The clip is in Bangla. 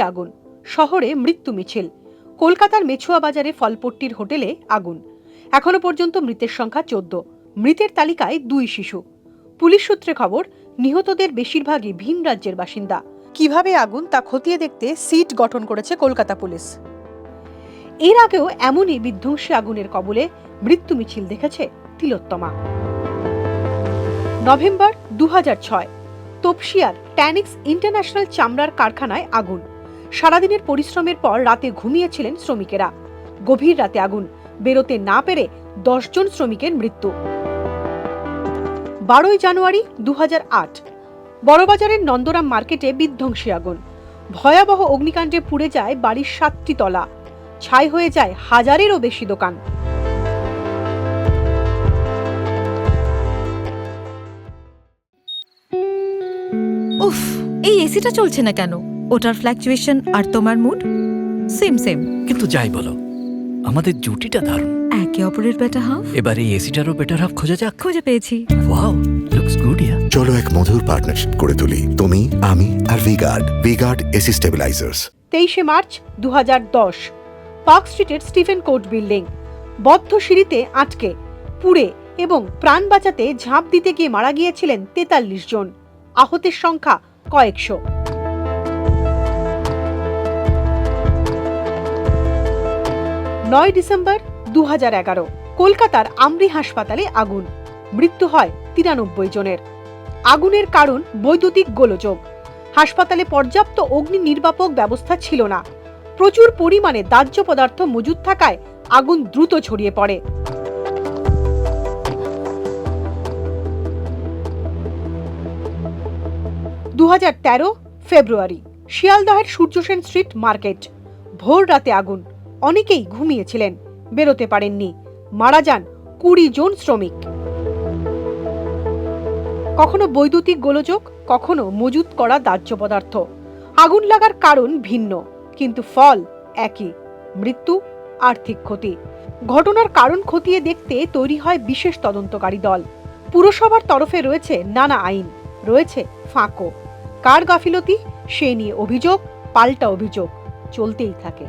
আগুন। শহরে মৃত্যু মিছিল। কলকাতার মেছুয়া বাজারে ফলপট্টির হোটেলে আগুন। এখনও পর্যন্ত মৃতের সংখ্যা চোদ্দ। মৃতের তালিকায় দুই শিশু। পুলিশ সূত্রে খবর, নিহতদের বেশিরভাগই ভিন রাজ্যের বাসিন্দা। কীভাবে আগুন তা খতিয়ে দেখতে সিট গঠন করেছে কলকাতা পুলিশ। এর আগেও এমনই বিধ্বংসী আগুনের কবলে মৃত্যু মিছিল দেখেছে তিলোত্তমা। নভেম্বর দু ছয়। তপসিয়ার ট্যানিক্স ইন্টারন্যাশনাল চামড়ার কারখানায় আগুন। সারাদিনের পরিশ্রমের পর রাতে ঘুমিয়েছিলেন শ্রমিকেরা। গভীর রাতে আগুন। বেরোতে না পেরে দশজন শ্রমিকের মৃত্যু। বারোই জানুয়ারি দু বড়বাজারের নন্দরাম মার্কেটে বিধ্বংসী আগুন। ভয়াবহ অগ্নিকাণ্ডে পুড়ে যায় বাড়ির সাতটি তলা। ছাই হয়ে যায় হাজারেরও বেশি দোকান। উফ এই এসিটা চলছে না কেন? ওটার ফ্ল্যাকচুয়েশন আর তোমার মুড সেম সেম কিন্তু যাই বলো আমাদের জুটিটা দারুণ। একে অপরের বেটা হাফ এবার এই এসিটারও বেটার হাফ খোঁজা যাক। খুঁজে পেয়েছি। ওয়াও লুকস গুড ইয়া চলো এক মধুর পার্টনারশিপ করে তুলি তুমি আমি আর V Guard V Guard AC stabilisers তেইশে মার্চ দু হাজার দশ পার্ক স্ট্রিটের স্টিফেন কোর্ট বিল্ডিং বদ্ধ সিঁড়িতে আটকে পুড়ে এবং প্রাণ বাঁচাতে ঝাঁপ দিতে গিয়ে মারা গিয়েছিলেন তেতাল্লিশ জন। আহতের সংখ্যা কয়েকশো। নয় ডিসেম্বর দু কলকাতার আমরি হাসপাতালে আগুন। মৃত্যু হয় তিরানব্বই জনের। আগুনের কারণ বৈদ্যুতিক গোলযোগ। হাসপাতালে পর্যাপ্ত অগ্নি নির্বাপক ব্যবস্থা ছিল না। প্রচুর পরিমাণে দাহ্য পদার্থ মজুদ থাকায় আগুন দ্রুত ছড়িয়ে পড়ে। দু হাজার তেরো ফেব্রুয়ারি, শিয়ালদহের সূর্যসেন স্ট্রিট মার্কেট। ভোর রাতে আগুন। অনেকেই ঘুমিয়েছিলেন। বেরোতে পারেননি। মারা যান কুড়ি জন শ্রমিক। কখনো বৈদ্যুতিক গোলযোগ, কখনো মজুত করা দাহ্য পদার্থ। আগুন লাগার কারণ ভিন্ন, কিন্তু ফল একই। মৃত্যু, আর্থিক ক্ষতি। ঘটনার কারণ খতিয়ে দেখতে তৈরি হয় বিশেষ তদন্তকারী দল। পুরসভার তরফে রয়েছে নানা আইন। রয়েছে ফাঁকো। কার গাফিলতি? সে নিয়ে অভিযোগ পাল্টা অভিযোগ চলতেই থাকে।